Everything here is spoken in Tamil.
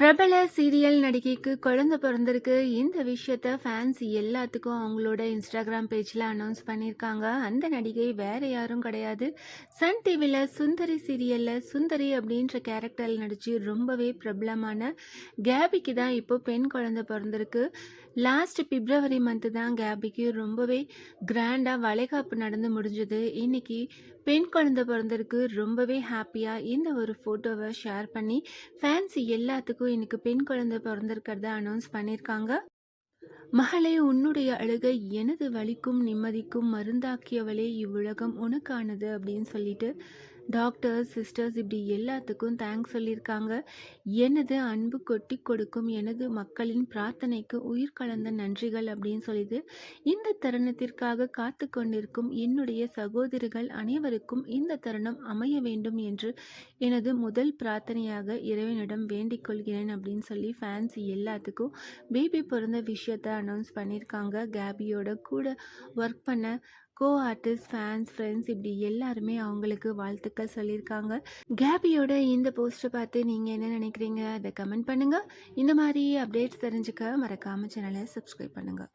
பிரபல சீரியல் நடிகைக்கு குழந்தை பிறந்திருக்கு. இந்த விஷயத்த ஃபேன்ஸ் எல்லாத்துக்கும் அவங்களோட இன்ஸ்டாகிராம் பேஜில் அனௌன்ஸ் பண்ணியிருக்காங்க. அந்த நடிகை வேற யாரும் கிடையாது. சன் டிவியில் சுந்தரி சீரியலில் சுந்தரி அப்படின்ற கேரக்டரில் நடித்து ரொம்பவே பிரபலமான கேபிக்கு தான் இப்போ பெண் குழந்தை பிறந்திருக்கு. லாஸ்ட் பிப்ரவரி மந்த்து தான் கேபிக்கு ரொம்பவே கிராண்டாக வளைகாப்பு நடந்து முடிஞ்சது. இன்றைக்கி பெண் குழந்தை பிறந்திருக்கு. ரொம்பவே ஹாப்பியாக இந்த ஒரு ஃபோட்டோவை ஷேர் பண்ணி ஃபேன்ஸ் எல்லாத்துக்கும் எனக்கு பெண் குழந்தை பிறந்திருக்கிறத அனௌன்ஸ் பண்ணியிருக்காங்க. மகளே உன்னுடைய அழுகை எனது வலிக்கும் நிம்மதிக்கும் மருந்தாக்கியவளே இவ்வுலகம் உனக்கானது அப்படின்னு சொல்லிட்டு டாக்டர்ஸ் சிஸ்டர்ஸ் இப்படி எல்லாத்துக்கும் தேங்க்ஸ் சொல்லியிருக்காங்க. எனது அன்பு கொட்டி கொடுக்கும் எனது மக்களின் பிரார்த்தனைக்கு உயிர் கலந்த நன்றிகள் அப்படின்னு சொல்லிது இந்த தருணத்திற்காக காத்து கொண்டிருக்கும் என்னுடைய சகோதரிகள் அனைவருக்கும் இந்த தருணம் அமைய வேண்டும் என்று எனது முதல் பிரார்த்தனையாக இறைவனிடம் வேண்டிக் கொள்கிறேன் அப்படின்னு சொல்லி ஃபேன்ஸ் எல்லாத்துக்கும் பேபி பிறந்த விஷயத்த அனௌன்ஸ் பண்ணியிருக்காங்க கேபியோட கூட ஒர்க் பண்ண கோ ஆர்டிஸ்ட் ஃபேன்ஸ் ஃப்ரெண்ட்ஸ் இப்படி எல்லாருமே அவங்களுக்கு வாழ்த்துக்கள் சொல்லியிருக்காங்க கேபியோட இந்த போஸ்ட்டை பார்த்து நீங்கள் என்ன நினைக்கிறீங்க? அதை கமெண்ட் பண்ணுங்கள் இந்த மாதிரி அப்டேட்ஸ் தெரிஞ்சுக்க மறக்காமல் சேனலை சப்ஸ்கிரைப் பண்ணுங்கள்